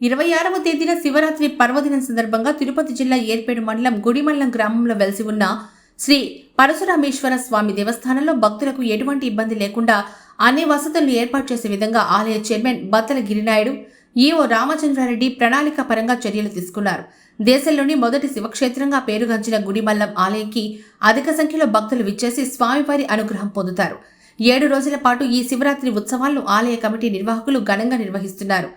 ఇరవై ఆరవ తేదీన శివరాత్రి పర్వదినం సందర్భంగా తిరుపతి జిల్లా ఏర్పేడు మండలం గుడిమల్లం గ్రామంలో వెలిసి ఉన్న శ్రీ పరశురామేశ్వర స్వామి దేవస్థానంలో భక్తులకు ఎటువంటి ఇబ్బంది లేకుండా అన్ని వసతులను ఏర్పాటు చేసే విధంగా ఆలయ chairman Battala Girinaidu E O Ramachandrareddy ప్రణాళిక పరంగా చర్యలు తీసుకున్నారు. దేశంలోని మొదటి శివక్షేత్రంగా పేరుగాంచిన గుడిమల్లం ఆలయంకి అధిక సంఖ్యలో భక్తులు విచ్చేసి స్వామివారి అనుగ్రహం పొందుతారు. ఏడు రోజుల పాటు ఈ శివరాత్రి ఉత్సవాలను ఆలయ కమిటీ నిర్వాహకులు ఘనంగా నిర్వహిస్తున్నారు.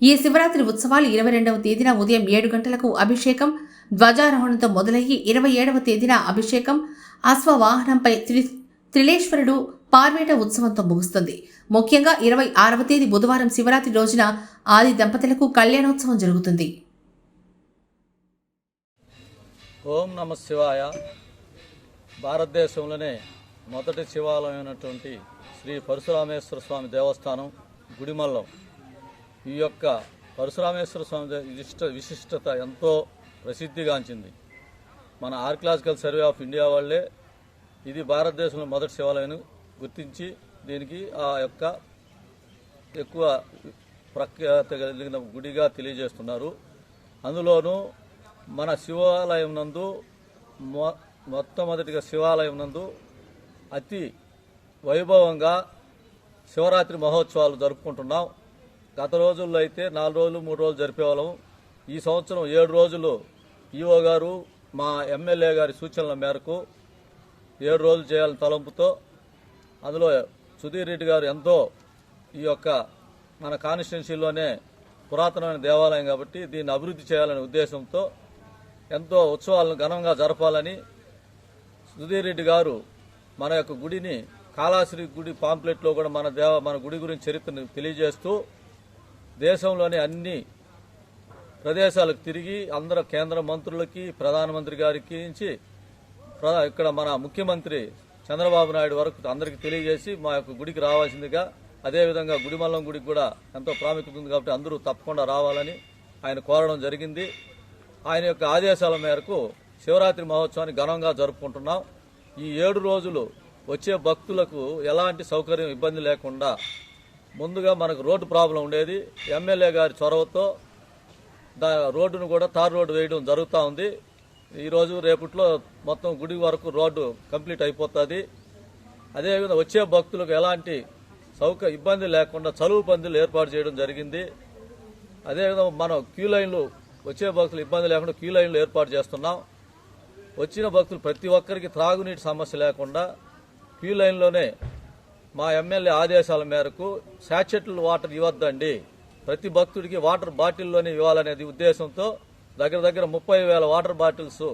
ఈ శివరాత్రి ఉత్సవాలు ఇరవై రెండవ తేదీన ఉదయం ఏడు గంటలకు అభిషేకం ధ్వజారోహణంతో మొదలయ్యి ఇరవై ఏడవ తేదీన అభిషేకం అశ్వవాహనంపై త్రి త్రిలేశ్వరుడు పార్వేట ఉత్సవంతో ముగుస్తుంది. ముఖ్యంగా ఇరవై ఆరవ తేదీ బుధవారం శివరాత్రి రోజున ఆది దంపతులకు కళ్యాణోత్సవం జరుగుతుంది. ఓం నమ శివాయ. భారతదేశంలోనే మొదటి శివాలయం అయినటువంటి శ్రీ పరశురామేశ్వర స్వామి దేవస్థానం గుడిమల్లం. ఈ యొక్క పరశురామేశ్వర స్వామి విశిష్ట విశిష్టత ఎంతో ప్రసిద్ధిగాంచింది. మన ఆర్కలాజికల్ సర్వే ఆఫ్ ఇండియా వాళ్ళే ఇది భారతదేశంలో మొదటి శివాలయం గుర్తించి దీనికి ఆ యొక్క ఎక్కువ ప్రఖ్యాత కలిగిన గుడిగా తెలియజేస్తున్నారు. అందులోనూ మన శివాలయం నందు మొ మొట్టమొదటిగా శివాలయం నందు అతి వైభవంగా శివరాత్రి మహోత్సవాలు జరుపుకుంటున్నాం. గత రోజుల్లో అయితే నాలుగు రోజులు మూడు రోజులు జరిపేవాళ్ళం ఈ సంవత్సరం ఏడు రోజులు ఈఓ గారు మా ఎమ్మెల్యే గారి సూచనల మేరకు ఏడు రోజులు చేయాలని తలంపుతో అందులో సుధీర్ రెడ్డి గారు ఎంతో ఈ యొక్క మన కాన్స్టిట్యున్సీలోనే పురాతనమైన దేవాలయం కాబట్టి దీన్ని అభివృద్ధి చేయాలనే ఉద్దేశంతో ఎంతో ఉత్సవాలను ఘనంగా జరపాలని సుధీర్ రెడ్డి గారు మన యొక్క గుడిని కాళాశ్రీ గుడి పాంప్లెట్లో కూడా మన దేవ మన గుడి గురించి చరిత్రను తెలియజేస్తూ దేశంలోని అన్ని ప్రదేశాలకు తిరిగి అందరు కేంద్ర మంత్రులకి ప్రధానమంత్రి గారికి నుంచి ఇక్కడ మన ముఖ్యమంత్రి చంద్రబాబు నాయుడు వరకు అందరికీ తెలియజేసి మా యొక్క గుడికి రావాల్సిందిగా అదేవిధంగా గుడిమల్లం గుడికి కూడా ఎంతో ప్రాముఖ్యత ఉంది కాబట్టి అందరూ తప్పకుండా రావాలని ఆయన కోరడం జరిగింది. ఆయన యొక్క ఆదేశాల మేరకు శివరాత్రి మహోత్సవాన్ని ఘనంగా జరుపుకుంటున్నాం. ఈ ఏడు రోజులు వచ్చే భక్తులకు ఎలాంటి సౌకర్యం ఇబ్బంది లేకుండా ముందుగా మనకు రోడ్డు ప్రాబ్లం ఉండేది. ఎమ్మెల్యే గారి చొరవతో దా రోడ్డును కూడా తార్ రోడ్డు వేయడం జరుగుతూ ఉంది. ఈరోజు రేపట్లో మొత్తం గుడి వరకు రోడ్డు కంప్లీట్ అయిపోతుంది. అదేవిధంగా వచ్చే భక్తులకు ఎలాంటి సౌక ఇబ్బంది లేకుండా చలువు పందులు ఏర్పాటు చేయడం జరిగింది. అదేవిధంగా మనం క్యూ లైన్లు వచ్చే భక్తులు ఇబ్బంది లేకుండా క్యూ లైన్లు ఏర్పాటు చేస్తున్నాం. వచ్చిన భక్తులు ప్రతి ఒక్కరికి త్రాగునీటి సమస్య లేకుండా క్యూ లైన్లోనే మా ఎమ్మెల్యే ఆదేశాల మేరకు శాచెట్లు వాటర్ ఇవ్వద్దండి. ప్రతి భక్తుడికి వాటర్ బాటిల్లోనే ఇవ్వాలనేది ఉద్దేశంతో దగ్గర దగ్గర ముప్పై వేల వాటర్ బాటిల్స్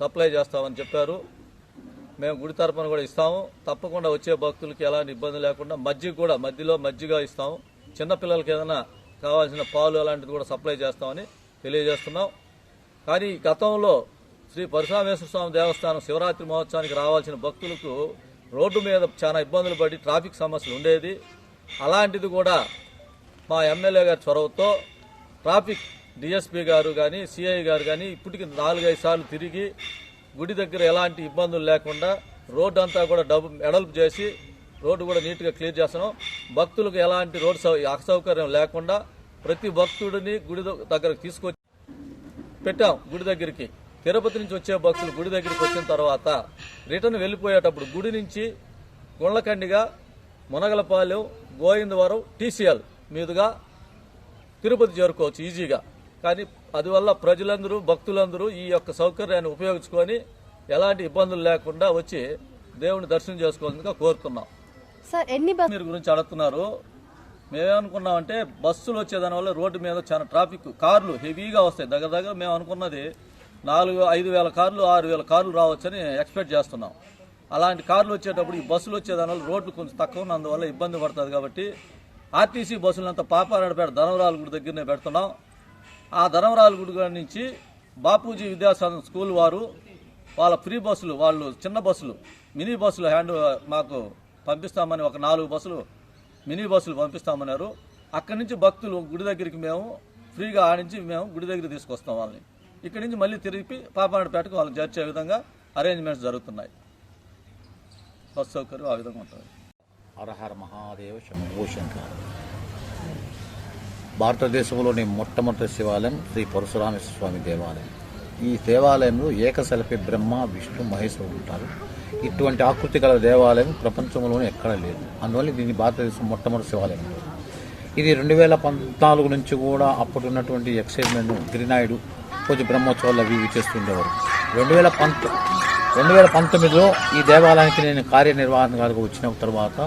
సప్లై చేస్తామని చెప్పారు. మేము గుడి తరపున కూడా ఇస్తాము. తప్పకుండా వచ్చే భక్తులకి ఎలాంటి ఇబ్బంది లేకుండా మజ్జిగ కూడా మధ్యలో మజ్జిగ ఇస్తాము. చిన్నపిల్లలకి ఏదైనా కావాల్సిన పాలు అలాంటిది కూడా సప్లై చేస్తామని తెలియజేస్తున్నాం. కానీ గతంలో శ్రీ పరశురామేశ్వర స్వామి దేవస్థానం శివరాత్రి మహోత్సవానికి రావాల్సిన భక్తులకు రోడ్డు మీద చాలా ఇబ్బందులు పడి ట్రాఫిక్ సమస్యలు ఉండేది. అలాంటిది కూడా మా ఎమ్మెల్యే గారి చొరవతో ట్రాఫిక్ డిఎస్పీ గారు కానీ సిఐ గారు కానీ ఇప్పటికి నాలుగైదు సార్లు తిరిగి గుడి దగ్గర ఎలాంటి ఇబ్బందులు లేకుండా రోడ్డు అంతా కూడా డబ్బు ఎడల్పు చేసి రోడ్డు కూడా నీట్గా క్లియర్ చేస్తున్నాం. భక్తులకు ఎలాంటి రోడ్ సౌ అసౌకర్యం లేకుండా ప్రతి భక్తుడిని గుడి దగ్గరకు తీసుకొచ్చి పెట్టాం గుడి దగ్గరికి. తిరుపతి నుంచి వచ్చే భక్తులు గుడి దగ్గరికి వచ్చిన తర్వాత రిటర్న్ వెళ్ళిపోయేటప్పుడు గుడి నుంచి గుండ్లకండిగా మునగలపాలెం గోవిందవరం టీసీఎల్ మీదుగా తిరుపతి చేరుకోవచ్చు ఈజీగా. కానీ అందువల్ల ప్రజలందరూ భక్తులందరూ ఈ యొక్క సౌకర్యాన్ని ఉపయోగించుకొని ఎలాంటి ఇబ్బందులు లేకుండా వచ్చి దేవుని దర్శనం చేసుకోవాల్సిందిగా కోరుతున్నాం. సార్ ఎన్ని మీరు గురించి అడుగుతున్నారు. మేమేమనుకున్నామంటే బస్సులు వచ్చేదాని వల్ల రోడ్డు మీద చాలా ట్రాఫిక్ కార్లు హెవీగా వస్తాయి. దగ్గర దగ్గర మేము అనుకున్నది నాలుగు ఐదు వేల కార్లు ఆరు వేల కార్లు రావచ్చని ఎక్స్పెక్ట్ చేస్తున్నాం. అలాంటి కార్లు వచ్చేటప్పుడు ఈ బస్సులు వచ్చేదానివల్ల రోడ్లు కొంచెం తక్కువ ఉన్నందువల్ల ఇబ్బంది పడుతుంది కాబట్టి ఆర్టీసీ బస్సులంతా పాపారాడపేట ధనవరాల గుడి దగ్గరనే పెడుతున్నాం. ఆ ధనవరాల గుడి నుంచి బాపూజీ విద్యాసాధన స్కూల్ వారు వాళ్ళ ఫ్రీ బస్సులు వాళ్ళు చిన్న బస్సులు మినీ బస్సులు హ్యాండ్ మాకు పంపిస్తామని ఒక నాలుగు బస్సులు మినీ బస్సులు పంపిస్తామన్నారు. అక్కడి నుంచి భక్తులు గుడి దగ్గరికి మేము ఫ్రీగా ఆడించి మేము గుడి దగ్గర తీసుకొస్తాం వాళ్ళని. ఇక్కడి నుంచి మళ్ళీ తిరిగి పాపాడపేటకు వాళ్ళని చేర్చే విధంగా అరేంజ్మెంట్స్ జరుగుతున్నాయి. బస్ సౌకర్యం ఆ విధంగా ఉంటుంది. అరహర మహాదేవ శంభో శంకర్. భారతదేశంలోని మొట్టమొదటి శివాలయం శ్రీ పరశురామేశ్వర స్వామి దేవాలయం. ఈ దేవాలయంలో ఏకశలపి బ్రహ్మ విష్ణు మహేశ్వరుడు ఉంటారు. ఇటువంటి ఆకృతి గల దేవాలయం ప్రపంచంలోనే ఎక్కడా లేదు. అందువల్ల దీన్ని భారతదేశం మొట్టమొదటి శివాలయం ఇది రెండు వేల పద్నాలుగు నుంచి కూడా అప్పుడు ఉన్నటువంటి ఎక్సైజ్మెంట్ గిరినాయుడు పూజ బ్రహ్మోత్సవాలు అవి ఇవి చేస్తుండేవారు. రెండు వేల పంత రెండు వేల పంతొమ్మిదిలో ఈ దేవాలయానికి నేను కార్యనిర్వహణగా వచ్చిన తర్వాత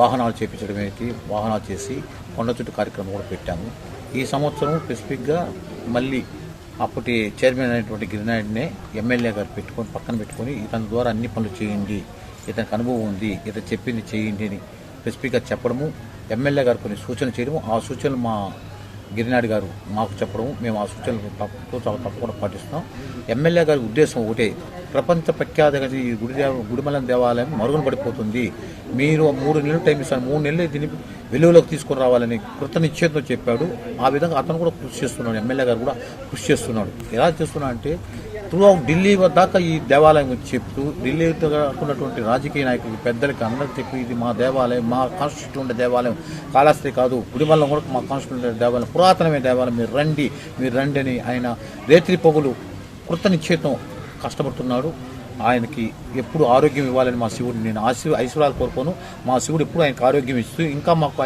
వాహనాలు చేపించడం ఏంటి వాహనాలు చేసి కొండ చుట్టూ కార్యక్రమం కూడా పెట్టాము. ఈ సంవత్సరం స్పెసిఫిక్గా మళ్ళీ అప్పటి చైర్మన్ అయినటువంటి గిరినాయుడినే ఎమ్మెల్యే గారు పెట్టుకొని పక్కన పెట్టుకొని ఇతని ద్వారా అన్ని పనులు చేయండి ఇతనికి అనుభవం ఉంది ఇతను చెప్పింది చేయండి అని స్పెసిఫిక్గా చెప్పడము ఎమ్మెల్యే గారు కొన్ని సూచనలు చేయడము ఆ సూచనలు మా గిరినాయుడు గారు మాకు చెప్పడం మేము ఆ సూచనలు తప్పు తప్పకుండా పాటిస్తాం ఎమ్మెల్యే గారి ఉద్దేశం ఒకటే ప్రపంచ ప్రఖ్యాత ఈ గుడి దేవ గుడిమలం దేవాలయం మరుగున పడిపోతుంది. మీరు మూడు నెలలు టైం ఇస్తాను మూడు నెలలు దీన్ని వెలుగులోకి తీసుకుని రావాలని కృత నిశ్చయంతో చెప్పాడు. ఆ విధంగా అతను కూడా కృషి చేస్తున్నాడు ఎమ్మెల్యే గారు కూడా కృషి చేస్తున్నాడు. ఎలా చేస్తున్నా అంటే త్రూఅవుట్ ఢిల్లీ దాకా ఈ దేవాలయం గురించి చెప్తూ ఢిల్లీ ఉన్నటువంటి రాజకీయ నాయకులకి పెద్దలకి అందరికి చెప్పి ఇది మా దేవాలయం మా కాన్స్టిట్యూట్ ఉండే దేవాలయం కాళహస్తి కాదు గుడిమల్లం కూడా మా కాన్స్టిట్యూట్ ఉండే దేవాలయం పురాతనమైన దేవాలయం. మీరు రండి మీరు రండి అని ఆయన రేత్రి పొగులు కృత నిశ్చేతం కష్టపడుతున్నాడు. ఆయనకి ఎప్పుడు ఆరోగ్యం ఇవ్వాలని మా శివుడు నేను ఆశీ ఐశ్వర్యాలు కోరుకోను. మా శివుడు ఎప్పుడు ఆయనకు ఆరోగ్యం ఇస్తూ ఇంకా మాకు